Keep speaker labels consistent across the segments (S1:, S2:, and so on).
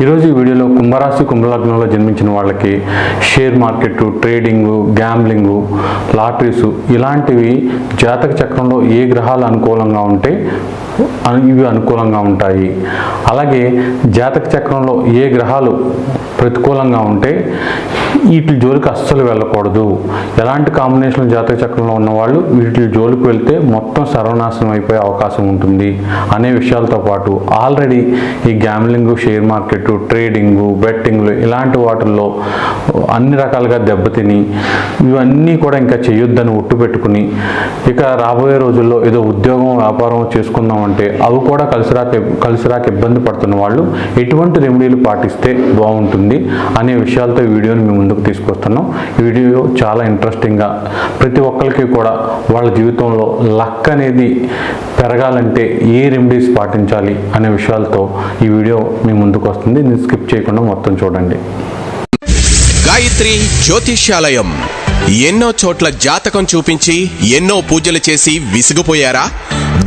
S1: ఈరోజు ఈ వీడియోలో కుంభరాశి కుంభలగ్నంలో జన్మించిన వాళ్ళకి share market trading gambling lotteries ఇలాంటివి జాతక చక్రంలో ఏ గ్రహాలు అనుకూలంగా ఉంటే ఇవి అనుకూలంగా ఉంటాయి. అలాగే జాతక చక్రంలో ఏ గ్రహాలు ప్రతికూలంగా ఉంటే వీటి జోలికి అస్సలు వెళ్ళకూడదు. ఎలాంటి కాంబినేషన్ జాతక చక్రంలో ఉన్నవాళ్ళు వీటి జోలికి వెళ్తే మొత్తం సర్వనాశనం అయిపోయే అవకాశం ఉంటుంది. అనే విషయాలతో పాటు ఆల్రెడీ ఈ గ్యామ్లింగ్ షేర్ మార్కెట్ ట్రేడింగ్ బెట్టింగ్లు ఇలాంటి వాటిల్లో అన్ని రకాలుగా దెబ్బతిని ఇవన్నీ కూడా ఇంకా చేయొద్దని ఒట్టు పెట్టుకుని ఇక రాబోయే రోజుల్లో ఏదో ఉద్యోగం వ్యాపారం చేసుకుందాం ఉంటాయి అవి కూడా కలిసిరాక కలిసిరాక ఇబ్బంది పడుతున్న వాళ్ళు ఎటువంటి రెమెడీలు పాటిస్తే బాగుంటుంది అనే విషయాలతో ఈ వీడియోని మేము ముందుకు తీసుకొస్తున్నాం. ఈ వీడియో చాలా ఇంట్రెస్టింగ్గా ప్రతి ఒక్కరికి కూడా వాళ్ళ జీవితంలో లక్ అనేది పెరగాలంటే ఏ రెమెడీస్ పాటించాలి అనే విషయాలతో ఈ వీడియో మీ ముందుకు వస్తుంది. నేను స్కిప్ చేయకుండా మొత్తం చూడండి.
S2: గాయత్రి జ్యోతిష్యాలయం. ఎన్నో చోట్ల జాతకం చూపించి ఎన్నో పూజలు చేసి విసిగిపోయారా?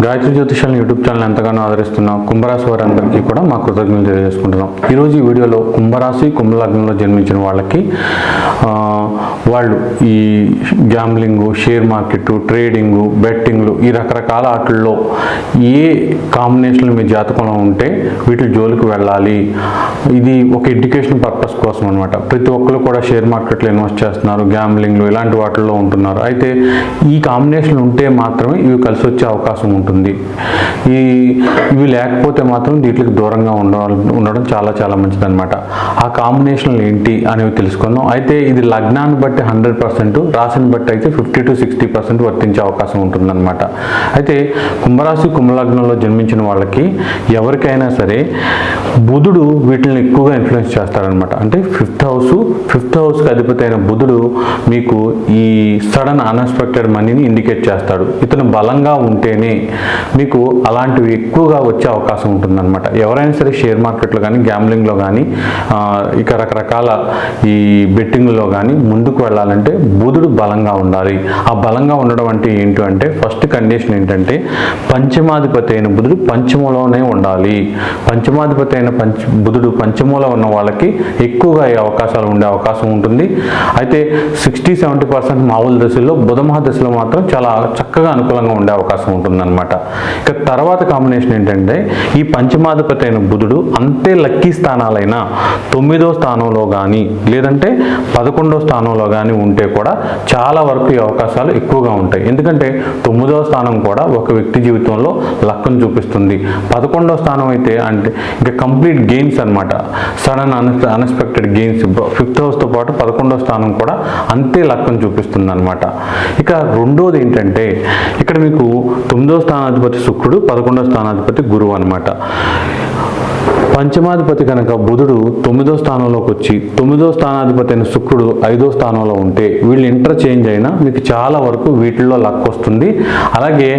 S1: గాయత్రి జ్యోతిషాలను యూట్యూబ్ ఛానల్ ఎంతగానో ఆదరిస్తున్న కుంభరాశి వారందరికీ కూడా మా కృతజ్ఞతలు తెలియజేసుకుంటున్నాం. ఈరోజు ఈ వీడియోలో కుంభరాశి కుంభలగ్నంలో జన్మించిన వాళ్ళకి వాళ్ళు ఈ గ్యాంబ్లింగు షేర్ మార్కెట్ ట్రేడింగు బెట్టింగ్లు ఈ రకరకాల ఆటల్లో ఏ కాంబినేషన్లు మీ జాతకంలో ఉంటే వీటి జోలికి వెళ్ళాలి. ఇది ఒక ఎడ్యుకేషన్ పర్పస్ కోసం అనమాట ప్రతి ఒక్కరు కూడా షేర్ మార్కెట్లో ఇన్వెస్ట్ చేస్తున్నారు గ్యాంబ్లింగ్లు ఇలాంటి వాటిల్లో ఉంటున్నారు. అయితే ఈ కాంబినేషన్లు ఉంటే మాత్రమే ఇవి కలిసి వచ్చే అవకాశం ఉంటుంది. ఉంటుంది. ఈ ఇవి లేకపోతే మాత్రం వీటికి దూరంగా ఉండాలి ఉండడం చాలా చాలా మంచిదన్నమాట. ఆ కాంబినేషన్లు ఏంటి అనేవి తెలుసుకుందాం. అయితే ఇది లగ్నాన్ని బట్టి హండ్రెడ్ పర్సెంట్ రాశిని బట్టి అయితే ఫిఫ్టీ టు సిక్స్టీ పర్సెంట్ వర్తించే అవకాశం ఉంటుందన్నమాట. అయితే కుంభరాశి కుంభలగ్నంలో జన్మించిన వాళ్ళకి ఎవరికైనా సరే బుధుడు వీటిని ఎక్కువగా ఇన్ఫ్లుయెన్స్ చేస్తారనమాట అంటే ఫిఫ్త్ హౌస్ ఫిఫ్త్ హౌస్కి అధిపతి అయిన బుధుడు మీకు ఈ సడన్ అన్ఎక్స్పెక్టెడ్ మనీని ఇండికేట్ చేస్తాడు. ఇతను బలంగా ఉంటేనే మీకు అలాంటివి ఎక్కువగా వచ్చే అవకాశం ఉంటుందన్నమాట. ఎవరైనా సరే షేర్ మార్కెట్లో కానీ గ్యాంబ్లింగ్లో కానీ ఇక రకరకాల ఈ బెట్టింగ్లో కానీ ముందుకు వెళ్ళాలంటే బుధుడు బలంగా ఉండాలి. ఆ బలంగా ఉండడం అంటే ఏంటి అంటే ఫస్ట్ కండిషన్ ఏంటంటే పంచమాధిపతి అయిన బుధుడు పంచమలోనే ఉండాలి. పంచమాధిపతి అయిన పంచ బుధుడు పంచమలో ఉన్న వాళ్ళకి ఎక్కువగా ఈ అవకాశాలు ఉండే అవకాశం ఉంటుంది. అయితే సిక్స్టీ సెవెంటీ పర్సెంట్ మామూలు దశలో బుధమహా దశలో మాత్రం చాలా చక్కగా అనుకూలంగా ఉండే అవకాశం ఉంటుందన్నమాట. ఇక తర్వాత కాంబినేషన్ ఏంటంటే ఈ పంచమాధిపతి అయిన బుధుడు అంతే లక్కీ స్థానాలైన తొమ్మిదో స్థానంలో కానీ లేదంటే పదకొండో స్థానంలో కానీ ఉంటే కూడా చాలా వరకు ఈ అవకాశాలు ఎక్కువగా ఉంటాయి. ఎందుకంటే తొమ్మిదవ స్థానం కూడా ఒక వ్యక్తి జీవితంలో లక్కను చూపిస్తుంది. పదకొండవ స్థానం అయితే అంటే ఇంకా కంప్లీట్ గెయిన్స్ అనమాట. Sudden unexpected gains fifth హౌస్తో పాటు పదకొండవ స్థానం కూడా అంతే లక్కను చూపిస్తుంది అనమాట ఇక రెండోది ఏంటంటే ఇక్కడ మీకు తొమ్మిదవ స్థానాధిపతి శుక్రుడు పదకొండవ స్థానాధిపతి గురువు అనమాట పంచమాధిపతి కనుక బుధుడు తొమ్మిదో స్థానంలోకి వచ్చి తొమ్మిదో స్థానాధిపతి అయిన శుక్రుడు ఐదో స్థానంలో ఉంటే వీళ్ళు ఇంటర్చేంజ్ అయినా మీకు చాలా వరకు వీటిల్లో లక్ వస్తుంది. అలాగే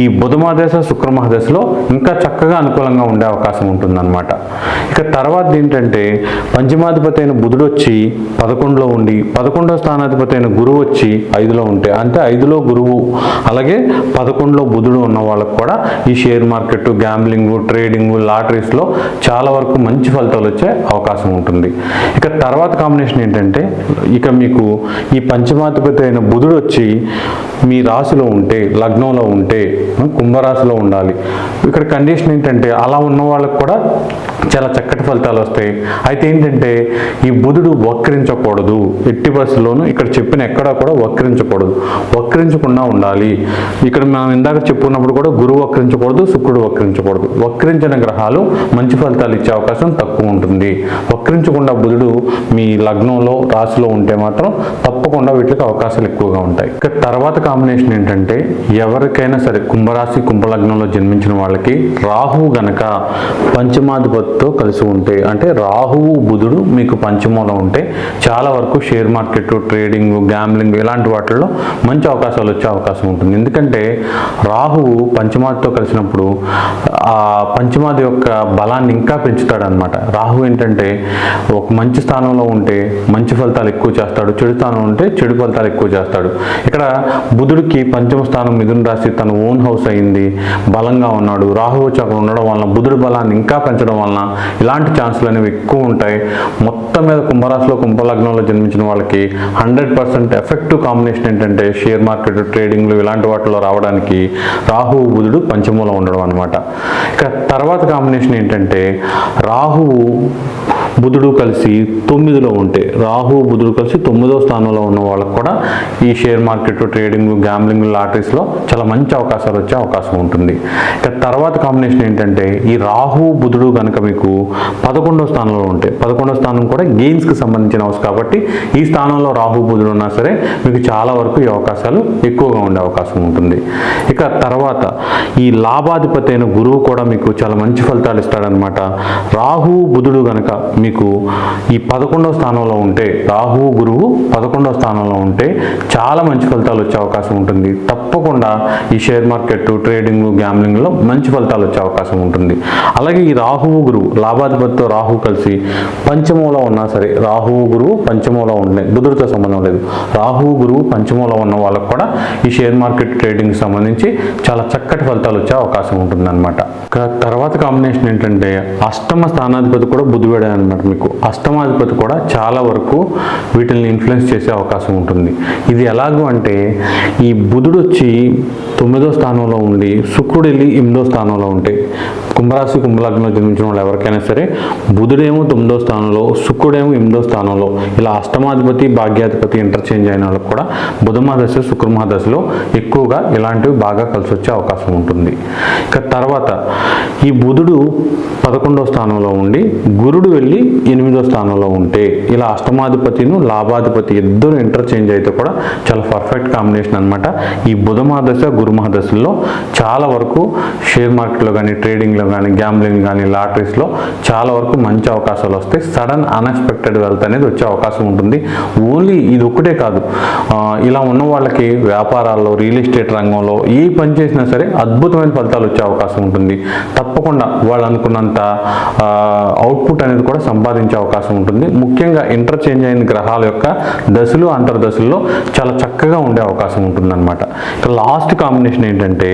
S1: ఈ బుధ మహాదశ శుక్ర మహాదశలో ఇంకా చక్కగా అనుకూలంగా ఉండే అవకాశం ఉంటుందన్నమాట. ఇక తర్వాత ఏంటంటే పంచమాధిపతి అయిన బుధుడు వచ్చి పదకొండులో ఉండి పదకొండో స్థానాధిపతి అయిన గురువు వచ్చి ఐదులో ఉంటే అంటే ఐదులో గురువు అలాగే పదకొండులో బుధుడు ఉన్న వాళ్ళకు కూడా ఈ షేర్ మార్కెట్ గ్యాంబ్లింగ్ ట్రేడింగ్ లాటరీస్లో చాలా వరకు మంచి ఫలితాలు వచ్చే అవకాశం ఉంటుంది. ఇక తర్వాత కాంబినేషన్ ఏంటంటే ఇక మీకు ఈ పంచమాధిపతి అయిన బుధుడు వచ్చి మీ రాశిలో ఉంటే లగ్నంలో ఉంటే కుంభరాశిలో ఉండాలి. ఇక్కడ కండిషన్ ఏంటంటే అలా ఉన్న వాళ్ళకు కూడా చాలా చక్కటి ఫలితాలు వస్తాయి. అయితే ఏంటంటే ఈ బుధుడు వక్రించకూడదు. ఎట్టి పరిస్థితుల్లోనూ ఇక్కడ చెప్పిన ఎక్కడా కూడా వక్రించకూడదు. వక్రించకుండా ఉండాలి. ఇక్కడ మనం ఇందాక చెప్పుకున్నప్పుడు కూడా గురువు వక్రించకూడదు శుక్రుడు వక్రించకూడదు. వక్రించిన గ్రహాలు మంచి ఫలితాలు ఇచ్చే అవకాశం తక్కువ ఉంటుంది. వక్రించకుండా బుధుడు మీ లగ్నంలో రాశిలో ఉంటే మాత్రం తప్పకుండా వీటికి అవకాశాలు ఎక్కువగా ఉంటాయి. ఇక తర్వాత కాంబినేషన్ ఏంటంటే ఎవరికైనా సరే కుంభరాశి కుంభలగ్నంలో జన్మించిన వాళ్ళకి రాహువు గనక పంచమాధిపతితో కలిసి ఉంటే అంటే రాహువు బుధుడు మీకు పంచమంలో ఉంటే చాలా వరకు షేర్ మార్కెట్ ట్రేడింగ్ గ్యాంబ్లింగ్ ఇలాంటి వాటిల్లో మంచి అవకాశాలు వచ్చే అవకాశం ఉంటుంది. ఎందుకంటే రాహువు పంచమాదితో కలిసినప్పుడు ఆ పంచమాది యొక్క బలాన్ని ఇంకా పెంచుతాడనమాట రాహు ఏంటంటే ఒక మంచి స్థానంలో ఉంటే మంచి ఫలితాలు ఎక్కువ చేస్తాడు చెడు స్థానంలో ఉంటే చెడు ఫలితాలు ఎక్కువ చేస్తాడు. ఇక్కడ బుధుడికి పంచమ స్థానం మిథున రాశి తన ఓన్ హౌస్ అయింది బలంగా ఉన్నాడు. రాహువు చక్రం ఉండడం వలన బుధుడి బలాన్ని ఇంకా పెంచడం వలన ఇలాంటి ఛాన్సులు అనేవి ఎక్కువ ఉంటాయి. మొత్తం మీద కుంభరాశిలో కుంభలగ్నంలో జన్మించిన వాళ్ళకి హండ్రెడ్ పర్సెంట్ ఎఫెక్టివ్ కాంబినేషన్ ఏంటంటే షేర్ మార్కెట్ ట్రేడింగ్లు ఇలాంటి వాటిలో రావడానికి రాహు బుధుడు పంచమూలం ఉండడం అనమాట ఇక తర్వాత కాంబినేషన్ ఏంటంటే రాహువు బుధుడు కలిసి తొమ్మిదిలో ఉంటే రాహు బుధుడు కలిసి తొమ్మిదో స్థానంలో ఉన్న వాళ్ళకు కూడా ఈ షేర్ మార్కెట్ ట్రేడింగ్ గ్యాంబ్లింగ్ లాటరీస్లో చాలా మంచి అవకాశాలు వచ్చే అవకాశం ఉంటుంది. ఇక తర్వాత కాంబినేషన్ ఏంటంటే ఈ రాహు బుధుడు కనుక మీకు పదకొండో స్థానంలో ఉంటే పదకొండో స్థానం కూడా గెయిన్స్కి సంబంధించిన హౌస్ కాబట్టి ఈ స్థానంలో రాహు బుధుడు ఉన్నా సరే మీకు చాలా వరకు ఈ అవకాశాలు ఎక్కువగా ఉండే అవకాశం ఉంటుంది. ఇక తర్వాత ఈ లాభాధిపతి అయిన గురువు కూడా మీకు చాలా మంచి ఫలితాలు ఇస్తాడనమాట రాహు బుధుడు కనుక మీకు ఈ పదకొండవ స్థానంలో ఉంటే రాహు గురువు పదకొండవ స్థానంలో ఉంటే చాలా మంచి ఫలితాలు వచ్చే అవకాశం ఉంటుంది. తప్పకుండా ఈ షేర్ మార్కెట్ ట్రేడింగ్ గ్యాంబ్లింగ్లో మంచి ఫలితాలు వచ్చే అవకాశం ఉంటుంది. అలాగే ఈ రాహువు గురువు లాభాధిపతితో రాహు కలిసి పంచమంలో ఉన్నా సరే రాహువు గురువు పంచమంలో ఉండే బుధుడితో సంబంధం లేదు. రాహువు గురువు పంచమంలో ఉన్న వాళ్ళకు కూడా ఈ షేర్ మార్కెట్ ట్రేడింగ్ సంబంధించి చాలా చక్కటి ఫలితాలు వచ్చే అవకాశం ఉంటుంది అనమాట తర్వాత కాంబినేషన్ ఏంటంటే అష్టమ స్థానాధిపతి కూడా బుధుడే అనమాట మీకు అష్టమాధిపతి కూడా చాలా వరకు వీటిని ఇన్ఫ్లుయెన్స్ చేసే అవకాశం ఉంటుంది. ఇది ఎలాగూ అంటే ఈ బుధుడు వచ్చి తొమ్మిదో స్థానంలో ఉండి శుక్రుడు వెళ్ళి ఎనిమిదో స్థానంలో ఉంటే కుంభరాశి కుంభలగ్నంలో జన్మించిన వాళ్ళు ఎవరికైనా సరే బుధుడేమో తొమ్మిదో స్థానంలో శుక్రుడేమో ఎనిమిదో స్థానంలో ఇలా అష్టమాధిపతి భాగ్యాధిపతి ఇంటర్చేంజ్ అయిన వాళ్ళకి కూడా బుధమహాదశ శుక్రమహాదశలో ఎక్కువగా ఇలాంటివి బాగా కలిసి వచ్చే అవకాశం ఉంటుంది. ఇక తర్వాత ఈ బుధుడు పదకొండో స్థానంలో ఉండి గురుడు వెళ్ళి ఎనిమిదో స్థానంలో ఉంటే ఇలా అష్టమాధిపతిను లాభాధిపతి ఇద్దరు ఇంటర్చేంజ్ అయితే కూడా చాలా పర్ఫెక్ట్ కాంబినేషన్ అనమాట ఈ బుధ మహాదశ గురు మహాదశల్లో చాలా వరకు షేర్ మార్కెట్లో కానీ ట్రేడింగ్లో కానీ గ్యాంబ్లింగ్ కానీ లాటరీస్లో చాలా వరకు మంచి అవకాశాలు వస్తాయి. సడన్ అన్ఎక్స్పెక్టెడ్ వెల్త్ అనేది వచ్చే అవకాశం ఉంటుంది. ఓన్లీ ఇది ఒక్కటే కాదు. ఇలా ఉన్న వాళ్ళకి వ్యాపారాల్లో రియల్ ఎస్టేట్ రంగంలో ఏ పని చేసినా సరే అద్భుతమైన ఫలితాలు వచ్చే అవకాశం ఉంటుంది. తప్పకుండా వాళ్ళు అనుకున్నంత అవుట్పుట్ అనేది కూడా సంపాదించే అవకాశం ఉంటుంది. ముఖ్యంగా ఇంటర్చేంజ్ అయిన గ్రహాల యొక్క దశలు అంతర్దశల్లో చాలా చక్కగా ఉండే అవకాశం ఉంటుందన్నమాట. ఇక లాస్ట్ కాంబినేషన్ ఏంటంటే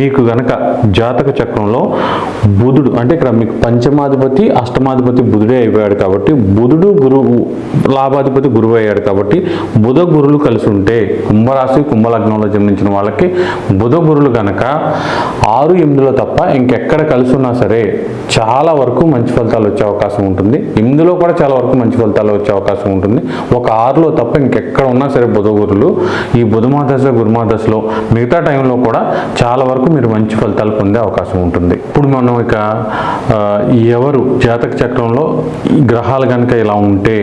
S1: మీకు గనక జాతక చక్రంలో బుధుడు అంటే ఇక్కడ మీకు పంచమాధిపతి అష్టమాధిపతి బుధుడే అయిపోయాడు కాబట్టి బుధుడు గురువు లాభాధిపతి గురువు అయ్యాడు కాబట్టి బుధ గురులు కలిసి ఉంటే కుంభరాశి కుంభలగ్నంలో జన్మించిన వాళ్ళకి బుధ గురులు గనక ఆరు ఎనిమిదిలో తప్ప ఇంకెక్కడ కలిసి ఉన్నా సరే చాలా వరకు మంచి ఫలితాలు వచ్చే అవకాశం ఉంటుంది. ఉంటుంది. ఇందులో కూడా చాలా వరకు మంచి ఫలితాలు వచ్చే అవకాశం ఉంటుంది. ఒక ఆరులో తప్ప ఇంకెక్కడ ఉన్నా సరే బుధ గురులు ఈ బుధమాదశ గురుమాదశలో మిగతా టైంలో కూడా చాలా వరకు మీరు మంచి ఫలితాలు పొందే అవకాశం ఉంటుంది. ఇప్పుడు మనం ఇక ఎవరు జాతక చక్రంలో గ్రహాలు కనుక ఇలా ఉంటే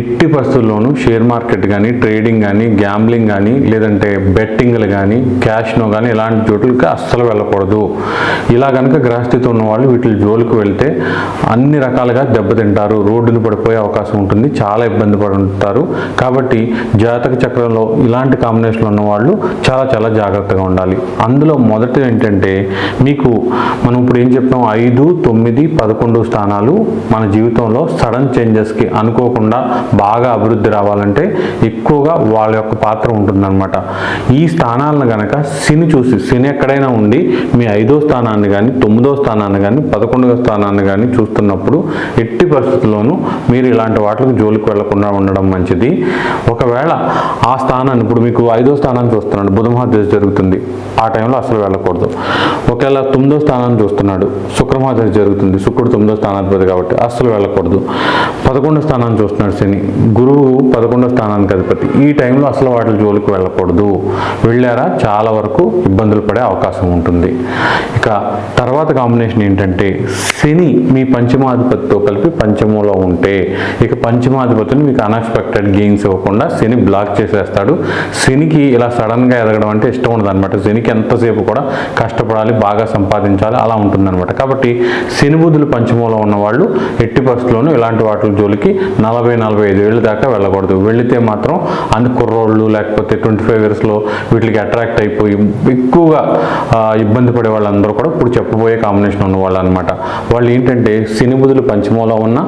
S1: ఎట్టి పరిస్థితుల్లోనూ షేర్ మార్కెట్ కానీ ట్రేడింగ్ కానీ గ్యాంబ్లింగ్ కానీ లేదంటే బెట్టింగ్లు కానీ క్యాష్నో కానీ ఇలాంటి చోట్లకి అస్సలు వెళ్ళకూడదు. ఇలా కనుక గ్రహస్థితి ఉన్న వాళ్ళు వీటి జోలికి వెళ్తే అన్ని రకాలుగా దెబ్బతింటారు. రోడ్డును పడిపోయే అవకాశం ఉంటుంది చాలా ఇబ్బంది పడుతారు కాబట్టి జాతక చక్రంలో ఇలాంటి కాంబినేషన్లు ఉన్న వాళ్ళు చాలా చాలా జాగ్రత్తగా ఉండాలి. అందులో మొదటి ఏంటంటే మీకు మనం ఇప్పుడు ఏం చెప్పాం ఐదు తొమ్మిది పదకొండు స్థానాలు మన జీవితంలో సడన్ చేంజెస్కి అనుకోకుండా బాగా అభివృద్ధి రావాలంటే ఎక్కువగా వాళ్ళ యొక్క పాత్ర ఉంటుందన్నమాట. ఈ స్థానాలను గనక శని చూసి శని ఎక్కడైనా ఉండి మీ ఐదో స్థానాన్ని కానీ తొమ్మిదో స్థానాన్ని కానీ పదకొండవ స్థానాన్ని కానీ చూస్తున్నప్పుడు ఎట్టి పరిస్థితుల్లోనూ మీరు ఇలాంటి వాటికి జోలికి వెళ్ళకుండా ఉండడం మంచిది. ఒకవేళ ఆ స్థానాన్ని ఇప్పుడు మీకు ఐదో స్థానాన్ని చూస్తున్నాడు బుధమహాదశ జరుగుతుంది. ఆ టైంలో అసలు వెళ్ళకూడదు. ఒకవేళ తొమ్మిదో స్థానాన్ని చూస్తున్నాడు శుక్రమహాదశ జరుగుతుంది శుక్రుడు తొమ్మిదో స్థానాధిపతి కాబట్టి అస్సలు వెళ్ళకూడదు. పదకొండో స్థానాన్ని చూస్తున్నాడు శని గురువు పదకొండో స్థానానికి అధిపతి. ఈ టైంలో అసలు వాటి జోలికి వెళ్ళకూడదు. వెళ్ళారా? చాలా వరకు ఇబ్బందులు పడే అవకాశం ఉంటుంది. ఇక తర్వాత కాంబినేషన్ ఏంటంటే శని మీ పంచమాధిపతితో కలిపి పంచమంలో ఉంటే ఇక పంచమాధిపతిని మీకు అన్ఎక్స్పెక్టెడ్ గెయిన్స్ ఇవ్వకుండా శని బ్లాక్ చేసేస్తాడు. శనికి ఇలా సడన్గా ఎదగడం అంటే ఇష్టం ఉండదు అనమాట శనికి ఎంతసేపు కూడా కష్టపడాలి బాగా సంపాదించాలి అలా ఉంటుందన్నమాట. కాబట్టి శని బుద్ధులు పంచమంలో ఉన్న వాళ్ళు ఎట్టి పరిస్థితుల్లోనూ ఇలాంటి వాటి జోలికి నలభై నలభై ఐదు ఏళ్ళ దాకా వెళ్ళకూడదు. వెళితే మాత్రం అన్ని కుర్రోళ్ళు లేకపోతే ట్వంటీ ఫైవ్ ఇయర్స్లో వీటికి అట్రాక్ట్ అయిపోయి ఎక్కువగా ఇబ్బంది పడే వాళ్ళందరూ కూడా ఇప్పుడు చెప్పబోయే కాంబినేషన్ ఉన్న వాళ్ళు అనమాట వాళ్ళు ఏంటంటే శనిబుధులు పంచమంలో ఉన్న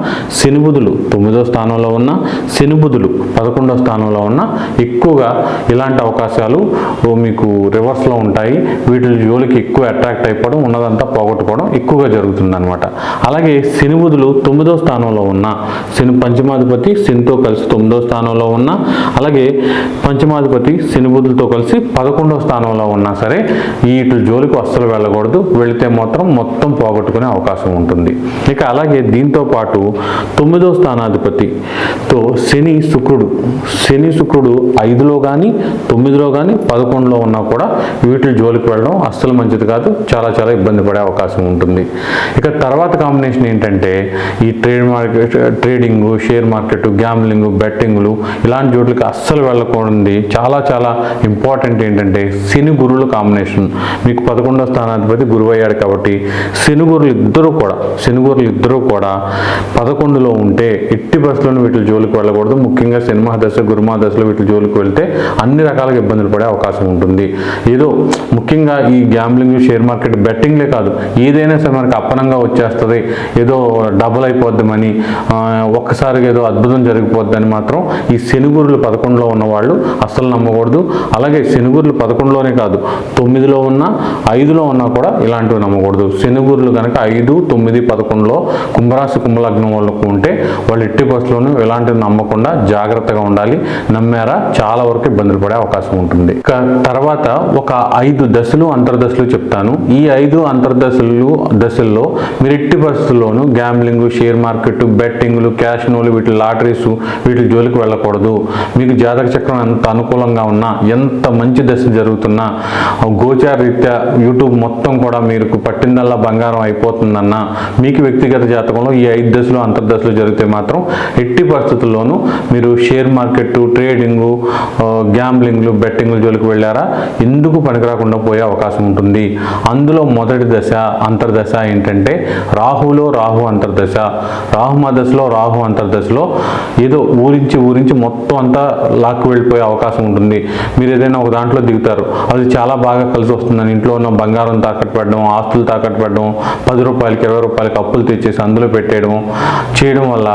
S1: శనిబుధులు తొమ్మిదో స్థానంలో ఉన్న శనిబుధులు పదకొండో స్థానంలో ఉన్న ఎక్కువగా ఇలాంటి అవకాశాలు మీకు రివర్స్లో ఉంటాయి. వీటి జోలికి ఎక్కువ అట్రాక్ట్ అయిపోవడం ఉన్నదంతా పోగొట్టుకోవడం ఎక్కువగా జరుగుతుంది అనమాట అలాగే శనిబుధులు తొమ్మిదో స్థానంలో ఉన్న శని పంచమాధిపతి శనితో కలిసి తొమ్మిదో స్థానంలో ఉన్న అలాగే పంచమాధిపతి శనిబుధులతో కలిసి పదకొండో స్థానంలో ఉన్నా సరే వీటి జోలికి అస్సలు వెళ్ళకూడదు. వెళితే మాత్రం మొత్తం పోగొట్టుకునే అవకాశం ఉంటుంది. ఇక అలాగే దీంతో పాటు తొమ్మిదో స్థానాధిపతితో శని శుక్రుడు. శని శుక్రుడు ఐదులో కానీ తొమ్మిదిలో కానీ పదకొండులో ఉన్నా కూడా వీటి జోలికి వెళ్ళడం అస్సలు మంచిది కాదు. చాలా చాలా ఇబ్బంది పడే అవకాశం ఉంటుంది. ఇక తర్వాత కాంబినేషన్ ఏంటంటే ఈ trade market trading share market gambling బెట్టింగ్లు ఇలాంటి చోట్లకి అస్సలు వెళ్ళకూడదు చాలా చాలా ఇంపార్టెంట్ ఏంటంటే శని గురువుల కాంబినేషన్. మీకు పదకొండో స్థానాధిపతి గురువు అయ్యాడు కాబట్టి శని గురులు ఇద్దరు కూడా శని గురులు ఇద్దరు కూడా పదకొండులో ఉంటే ఎట్టి బస్సులను వీటి జోలికి వెళ్ళకూడదు. ముఖ్యంగా సినిమా దశ గురుమా దశలో వీటి జోలికి వెళ్తే అన్ని రకాలుగా ఇబ్బందులు పడే అవకాశం ఉంటుంది. ఏదో ముఖ్యంగా ఈ గ్యాంబ్లింగ్ షేర్ మార్కెట్ బెట్టింగ్లే కాదు. ఏదైనా సరే మనకి అప్పనంగా వచ్చేస్తుంది. ఏదో డబుల్ అయిపోద్దామని ఒక్కసారిగా ఏదో అద్భుతం జరిగిపోద్దని మాత్రం ఈ శనిగురులు పదకొండులో ఉన్న వాళ్ళు అస్సలు నమ్మకూడదు. అలాగే శనిగురులు పదకొండులోనే కాదు తొమ్మిదిలో ఉన్న ఐదులో ఉన్నా కూడా ఇలాంటివి నమ్మకూడదు. శనిగురులు కనుక ఐదు తొమ్మిది పదకొండులో కుంభరాశి కుంభలగ్నం వాళ్ళకు ఉంటే వాళ్ళు ఎట్టి బస్సులోనూ ఇలాంటివి నమ్మకుండా జాగ్రత్తగా ఉండాలి. నమ్మారా? చాలా వరకు ఇబ్బందులు పడే అవకాశం ఉంటుంది. తర్వాత ఒక ఐదు దశలు అంతర్దశలు చెప్తాను. ఈ ఐదు అంతర్దశలు దశల్లో మీరు ఎట్టి పరిస్థితుల్లోనూ గ్యాంబ్లింగ్ షేర్ మార్కెట్ బెట్టింగ్లు క్యాష్నోలు వీటి లాటరీస్ వీటి జోలికి వెళ్ళకూడదు. మీకు జాతక చక్రం ఎంత అనుకూలంగా ఉన్నా ఎంత మంచి దశ జరుగుతున్నా గోచార రీత్యా యూట్యూబ్ మొత్తం కూడా మీకు పట్టిందల్లా బంగారం అయిపోతుందన్నా మీకు వ్యక్తిగత జాతకంలో ఈ ఐదు దశలు అంతర్దశలు జరిగితే మాత్రం ఎట్టి పరిస్థితుల్లోనూ మీరు షేర్ మార్కెట్ ట్రేడింగు గ్యాంబ్లింగ్లు బెట్టింగ్లు జోలికి వెళ్ళారా? ఎందుకు రాకుండా పోయే అవకాశం ఉంటుంది. అందులో మొదటి దశ అంతర్దశ ఏంటంటే రాహులో రాహు అంతర్దశ రాహు దశలో రాహు అంతర్దశలో ఏదో ఊరించి ఊరించి మొత్తం అంతా లాక్కు వెళ్ళిపోయే అవకాశం ఉంటుంది. మీరు ఏదైనా ఒక దాంట్లో దిగుతారు. అది చాలా బాగా కలిసి వస్తుందని ఇంట్లో ఉన్న బంగారం తాకట్టు పెట్టడం ఆస్తులు తాకట్టు పెట్టడం పది రూపాయలకి ఇరవై రూపాయలకి అప్పులు తెచ్చేసి అందులో పెట్టేయడం చేయడం వల్ల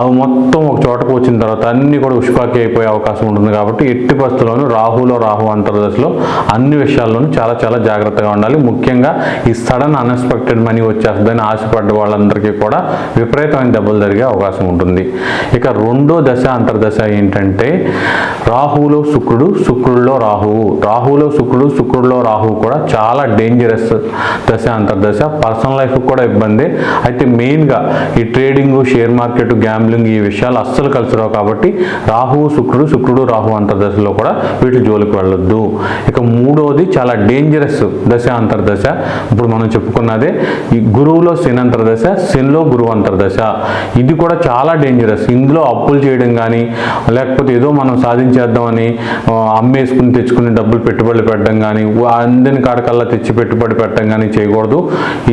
S1: అవి మొత్తం ఒక చోటకు వచ్చిన తర్వాత అన్నీ కూడా ఉష్పాకి అయిపోయే అవకాశం ఉంటుంది. కాబట్టి ఎట్టి పరిస్థితుల్లోనూ రాహులో రాహు అంతర్దశలో అన్ని విషయాలు విషయాల్లోనూ చాలా చాలా జాగ్రత్తగా ఉండాలి. ముఖ్యంగా ఈ సడన్ అన్ఎక్స్పెక్టెడ్ మనీ వచ్చేస్తుందని ఆశపడ్డ వాళ్ళందరికీ కూడా విపరీతమైన దెబ్బలు జరిగే అవకాశం ఉంటుంది. ఇక రెండో దశ అంతర్దశ ఏంటంటే రాహువులో శుక్రుడు శుక్రుడిలో రాహువు. రాహువులో శుక్రుడు శుక్రుడిలో రాహువు కూడా చాలా డేంజరస్ దశ అంతర్దశ. పర్సనల్ లైఫ్ కూడా ఇబ్బంది. అయితే మెయిన్గా ఈ ట్రేడింగ్ షేర్ మార్కెట్ గ్యాంబ్లింగ్ ఈ విషయాలు అస్సలు కలిసి రావు కాబట్టి రాహువు శుక్రుడు శుక్రుడు రాహు అంతర్దశలో కూడా వీటి జోలికి వెళ్ళొద్దు. ఇక మూడోది మూడవది చాలా డేంజరస్ దశ అంతర్దశ. ఇప్పుడు మనం చెప్పుకున్నదే ఈ గురువులో శని అంతర్దశ శనిలో గురువు అంతర్దశ. ఇది కూడా చాలా డేంజరస్ ఇందులో అప్పులు చేయడం కానీ లేకపోతే ఏదో మనం సాధించేద్దామని అమ్మేసుకుని తెచ్చుకుని డబ్బులు పెట్టుబడులు పెట్టడం కానీ అందని కాడకల్లా తెచ్చి పెట్టుబడి పెట్టడం కానీ చేయకూడదు.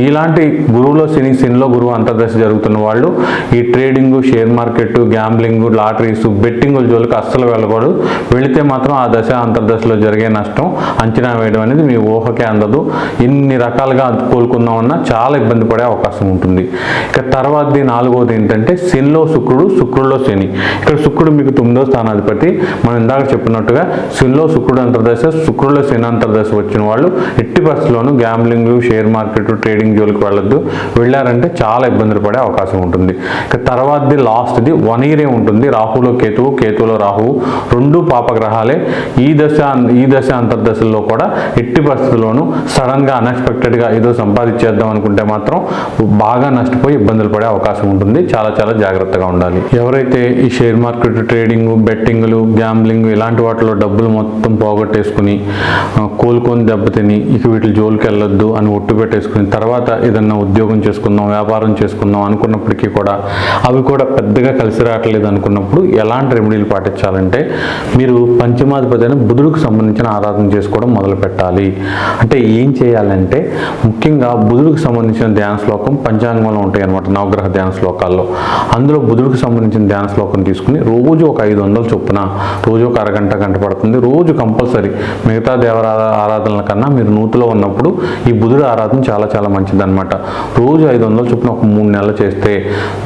S1: ఇలాంటి గురువులో శని శనిలో గురువు అంతర్దశ జరుగుతున్న వాళ్ళు ఈ trading share market gambling lotteries బెట్టింగుల జోలికి అస్సలు వెళ్ళకూడదు. వెళితే మాత్రం ఆ దశ అంతర్దశలో జరిగే నష్టం అంచనా వేయడం అనేది మీ ఊహకే అందదు. ఎన్ని రకాలుగా కోలుకుందామన్నా చాలా ఇబ్బంది పడే అవకాశం ఉంటుంది. ఇక తర్వాతది నాలుగవది ఏంటంటే శనిలో శుక్రుడు శుక్రుడిలో శని. ఇక్కడ శుక్రుడు మీకు తొమ్మిదో స్థానాధిపతి. మనం ఇందాక చెప్పినట్టుగా శనిలో శుక్రుడు అంతర్దశ శుక్రుడిలో శని అంతర్దశ వచ్చిన వాళ్ళు ఎట్టి పరిస్థితుల్లోనూ గ్యాంబ్లింగ్ షేర్ మార్కెట్ ట్రేడింగ్ జోలికి వెళ్ళొద్దు. వెళ్ళారంటే చాలా ఇబ్బందులు పడే అవకాశం ఉంటుంది. ఇక తర్వాతది లాస్ట్ది వన్ ఇయరే ఉంటుంది. రాహులో కేతువు కేతువులో రాహువు. రెండు పాపగ్రహాలే ఈ దశ ఈ దశ అంతర్దశల్లో కూడా ఎట్టి పరిస్థితుల్లోనూ సడన్గా అన్ఎక్స్పెక్టెడ్గా ఏదో సంపాదించేద్దాం అనుకుంటే మాత్రం బాగా నష్టపోయి ఇబ్బందులు పడే అవకాశం ఉంటుంది. చాలా చాలా జాగ్రత్తగా ఉండాలి. ఎవరైతే ఈ షేర్ మార్కెట్ ట్రేడింగ్ బెట్టింగ్లు గ్యాంబ్లింగ్ ఇలాంటి వాటిలో డబ్బులు మొత్తం పోగొట్టేసుకుని కోలుకొని దెబ్బతిని ఇక వీటి జోలికి వెళ్ళొద్దు అని ఒట్టు పెట్టేసుకుని తర్వాత ఏదన్నా ఉద్యోగం చేసుకుందాం వ్యాపారం చేసుకుందాం అనుకున్నప్పటికీ కూడా అవి కూడా పెద్దగా కలిసి రావట్లేదు అనుకున్నప్పుడు ఎలాంటి రెమెడీలు పాటించాలంటే మీరు పంచమాధిపతి అయిన బుధుడికి సంబంధించిన ఆరాధన చేసుకోవడం మొదలు పెట్టాలి. అంటే ఏం చేయాలంటే ముఖ్యంగా బుధుడికి సంబంధించిన ధ్యాన శ్లోకం పంచాంగంలో ఉంటాయి అనమాట నవగ్రహ ధ్యాన శ్లోకాల్లో. అందులో బుధుడికి సంబంధించిన ధ్యాన శ్లోకం తీసుకుని రోజు ఒక ఐదు వందలు చొప్పున రోజు ఒక అరగంట గంట పడుతుంది. రోజు కంపల్సరీ మిగతా దేవరా ఆరాధనల కన్నా మీరు నూతిలో ఉన్నప్పుడు ఈ బుధుడి ఆరాధన చాలా చాలా మంచిదన్నమాట. రోజు ఐదు వందలు చొప్పున ఒక మూడు నెలలు చేస్తే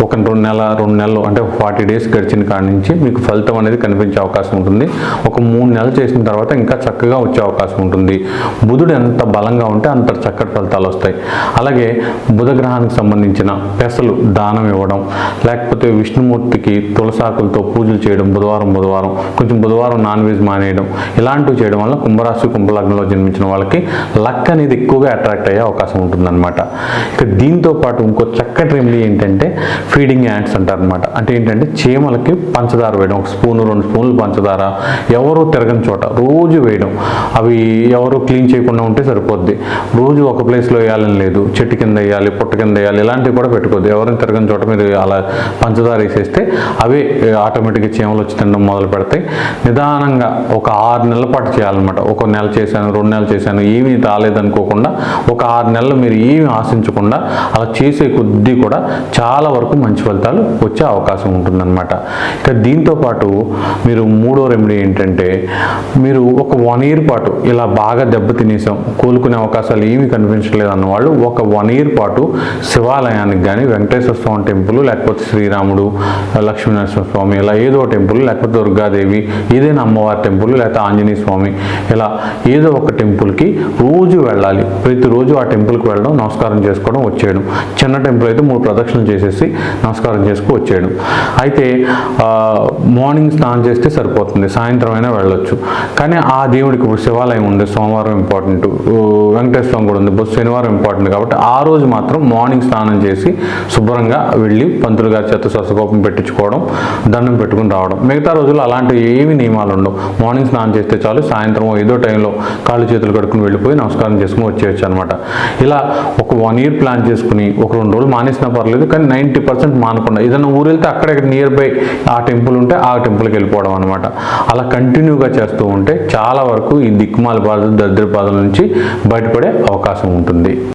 S1: ఒక రెండు నెల రెండు నెలలు అంటే ఫార్టీ డేస్ గడిచిన కాడి నుంచి మీకు ఫలితం అనేది కనిపించే అవకాశం ఉంటుంది. ఒక మూడు నెలలు చేసిన తర్వాత ఇంకా చక్కగా వచ్చే అవకాశం ఉంటుంది. బుధుడు ఎంత బలంగా ఉంటే అంత చక్కటి ఫలితాలు వస్తాయి. అలాగే బుధ గ్రహానికి సంబంధించిన పెసలు దానం ఇవ్వడం లేకపోతే విష్ణుమూర్తికి తులసాకులతో పూజలు చేయడం బుధవారం బుధవారం కొంచెం బుధవారం నాన్ వెజ్ మానేయడం ఇలాంటివి చేయడం వల్ల కుంభరాశి కుంభలగ్నంలో జన్మించిన వాళ్ళకి లక్ అనేది ఎక్కువగా అట్రాక్ట్ అయ్యే అవకాశం ఉంటుందన్నమాట. ఇక దీంతో పాటు ఇంకో చక్కటి రెమెడీ ఏంటంటే ఫీడింగ్ యాండ్స్ అంటారు అనమాట అంటే ఏంటంటే చీమలకి పంచదార వేయడం ఒక స్పూను రెండు స్పూన్లు పంచదార ఎవరు తిరగని చోట రోజు వేయడం. అవి ఎవరు క్లీన్ చేయకుండా ఉంటే సరిపోద్ది. రోజు ఒక ప్లేస్లో వేయాలని లేదు. చెట్టు కింద వేయాలి పుట్ట కింద వేయాలి ఇలాంటివి కూడా పెట్టుకోవద్దు ఎవరిని తిరగని చోట మీరు అలా పంచదార వేసేస్తే అవే ఆటోమేటిక్గా చీమలు వచ్చి తినడం మొదలు పెడతాయి. నిదానంగా ఒక ఆరు నెలల పాటు చేయాలన్నమాట. ఒక నెల చేశాను రెండు నెలలు చేశాను ఏమీ రాలేదనుకోకుండా ఒక ఆరు నెలలు మీరు ఏమీ ఆశించకుండా అలా చేసే కొద్దీ కూడా చాలా వరకు మంచి ఫలితాలు వచ్చే అవకాశం ఉంటుందన్నమాట. ఇక దీంతో పాటు మీరు మూడో రెమెడీ ఏంటంటే మీరు ఒక వన్ ఇయర్ పాటు ఇలా బాగా దెబ్బతినేసాం కోలుకునే అవకాశాలు ఏమీ కనిపించలేదు అన్నవాళ్ళు. ఒక వన్ ఇయర్ పాటు శివాలయానికి కానీ వెంకటేశ్వర స్వామి టెంపుల్ లేకపోతే శ్రీరాముడు లక్ష్మీనరసింహ స్వామి ఇలా ఏదో టెంపుల్ లేకపోతే దుర్గాదేవి ఏదైనా అమ్మవారి టెంపుల్ లేకపోతే ఆంజనేయ స్వామి ఇలా ఏదో ఒక టెంపుల్కి రోజు వెళ్ళాలి. ప్రతిరోజు ఆ టెంపుల్కి వెళ్ళడం నమస్కారం చేసుకోవడం వచ్చేయడం. చిన్న టెంపుల్ అయితే మూడు ప్రదక్షిణలు చేసేసి నమస్కారం చేసుకు వచ్చేయడం. అయితే మార్నింగ్ స్నానం చేస్తే సరిపోతుంది. సాయంత్రం అయినా వెళ్ళొచ్చు. కానీ ఆ దేవుడికి ఇప్పుడు శివాలయం ఉంది. సోమవారం ఇంపార్టెంట్ వెంకటేశ్వర స్వామి కూడా ఉంది. బస్సు శనివారం ఇంపార్టెంట్ కాబట్టి ఆ రోజు మాత్రం మార్నింగ్ స్నానం చేసి శుభ్రంగా వెళ్ళి పంతులు గారి చేత శ్వాసకోపం పెట్టించుకోవడం దండం పెట్టుకుని రావడం. మిగతా రోజుల్లో అలాంటి ఏమి నియమాలు ఉండవు. మార్నింగ్ స్నానం చేస్తే చాలు సాయంత్రం ఏదో టైంలో కాళ్ళు చేతులు కడుక్కుని వెళ్ళిపోయి నమస్కారం చేసుకుని వచ్చేయచ్చు అనమాట ఇలా ఒక వన్ ఇయర్ ప్లాన్ చేసుకుని ఒక రెండు రోజులు మానేసినా పర్లేదు కానీ నైంటీ పర్సెంట్ మానకుండా ఏదైనా ఊరు వెళ్తే అక్కడ నియర్ బై ఆ టెంపుల్ ఉంటే ఆ టెంపుల్కి వెళ్ళిపోవడం అనమాట అలా కంటిన్యూగా చేస్తూ ఉంటే చాలా వరకు ఈ దిక్కుమాల బాధ దరిద్ర నుంచి బయటపడే అవకాశం ఉంటుంది.